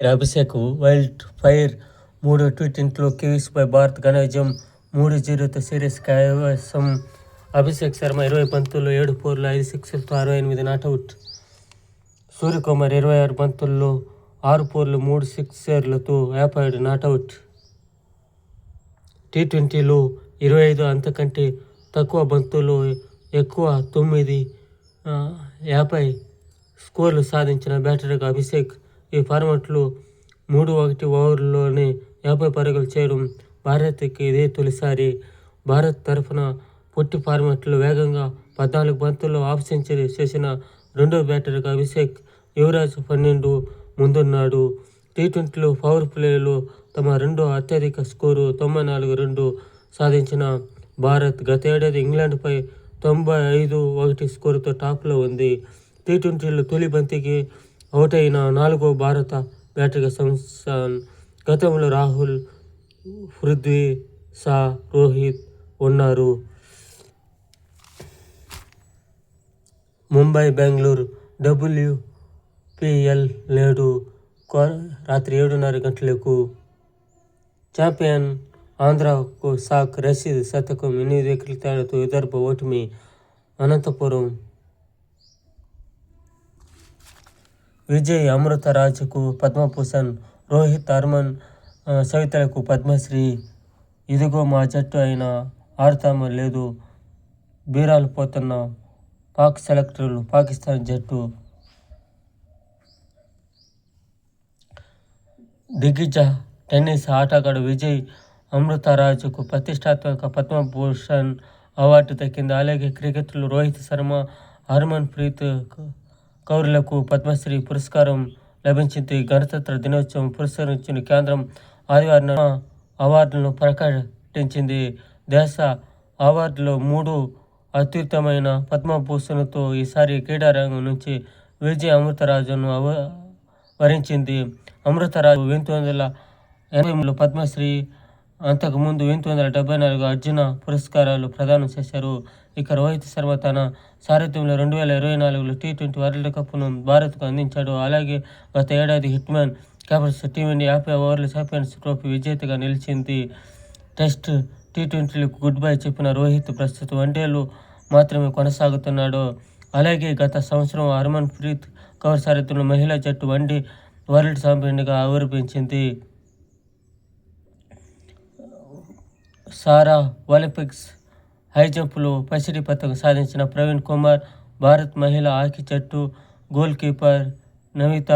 Abhishek wild fire మూడు T ట్వంటీలో కివీస్పై భారత్ ఘనవిజయం మూడు జీరోతో సిరీస్ కైవసం. అభిషేక్ శర్మ ఇరవై బంతుల్లో ఏడు ఫోర్లు ఐదు సిక్స్లతో అరవై ఎనిమిది నాటౌట్ సూర్యకుమార్ ఇరవై ఆరు బంతుల్లో ఆరు ఫోర్లు మూడు సిక్సర్లతో యాభై ఏడు నాటౌట్ టీ ట్వంటీలో ఇరవై ఐదు అంతకంటే తక్కువ బంతులు ఎక్కువ తొమ్మిది యాభై స్కోర్లు సాధించిన బ్యాటర్గా అభిషేక్ ఈ ఫార్మాట్లు మూడు ఒకటి ఓవర్లోనే యాభై పరుగులు చేయడం భారత్కి ఇదే తొలిసారి. భారత్ తరఫున పొట్టి ఫార్మాట్లు వేగంగా పద్నాలుగు బంతుల్లో హాఫ్ సెంచరీ చేసిన రెండో బ్యాటర్గా అభిషేక్ యువరాజ్ పన్నెండు ముందున్నాడు. టీ ట్వంటీలో పవర్ ప్లేలో తమ రెండో అత్యధిక స్కోరు తొంభై నాలుగు రెండు సాధించిన భారత్ గత ఏడాది ఇంగ్లాండ్పై తొంభై ఐదు ఒకటి స్కోరుతో టాప్లో ఉంది. టీ ట్వంటీలో తొలి బంతికి అవుట్ నాలుగో భారత బ్యాటరీ సంస్థాన్ గతంలో రాహుల్ పృథ్వీ షా రోహిత్ ఉన్నారు. ముంబై బెంగళూరు డబ్ల్యూపిఎల్ నేడు కో- రాత్రి ఏడున్నర గంటలకు ఛాంపియన్ ఆంధ్రకు సాక్ రషీద్ శతకం ఎనిమిది వికెట్ల తేడాతో విదర్భ ఓటమి అనంతపురం విజయ్ అమృతరాజుకు పద్మభూషణ్ రోహిత్ హర్మన్ సవితలకు పద్మశ్రీ. ఇదిగో మా జట్టు అయినా ఆడతామో లేదు. బీరాలు పోతున్న పాక్ సెలెక్టర్లు పాకిస్తాన్ జట్టు. దిగ్గజ టెన్నిస్ ఆటగాడు విజయ్ అమృతరాజుకు ప్రతిష్టాత్మక పద్మభూషణ్ అవార్డు దక్కింది. అలాగే క్రికెట్లో రోహిత్ శర్మ హర్మన్ ప్రీత్ కౌరులకు పద్మశ్రీ పురస్కారం లభించింది. గణతంత్ర దినోత్సవం పురస్కరించిన కేంద్రం ఆదివారం అవార్డులను ప్రకటించింది. దేశ అవార్డులో మూడు అత్యుత్తమైన పద్మభూషణ్తో ఈసారి క్రీడారంగం నుంచి విజయ అమృతరాజును అవ వరించింది. అమృతరాజు వెంతు వందల ఎనభైలో పద్మశ్రీ అంతకుముందు ఎనిమిది వందల డెబ్బై నాలుగు అర్జున పురస్కారాలు ప్రదానం చేశారు. ఇక రోహిత్ శర్మ తన సారథ్యంలో రెండు వేల ఇరవై నాలుగులో టీ ట్వంటీ వరల్డ్ కప్ను భారత్కు అందించాడు. అలాగే గత ఏడాది హిట్మ్యాన్ క్యాప్టెన్స్ టీమిండియా యాభై ఓవర్ల ఛాంపియన్స్ ట్రోఫీ విజేతగా నిలిచింది. టెస్ట్ టీ ట్వంటీలకు గుడ్ బై చెప్పిన రోహిత్ ప్రస్తుతం వన్డేలు మాత్రమే కొనసాగుతున్నాడు. అలాగే గత సంవత్సరం హర్మన్ ప్రీత్ కౌర్ సారథ్యంలో మహిళా జట్టు వన్డే వరల్డ్ ఛాంపియన్గా ఆవిర్భించింది సారా ఒలింపిక్స్ హై జంప్లో పసిడి పథకం సాధించిన ప్రవీణ్ కుమార్ భారత్ మహిళా హాకీ జట్టు గోల్ కీపర్ నమిత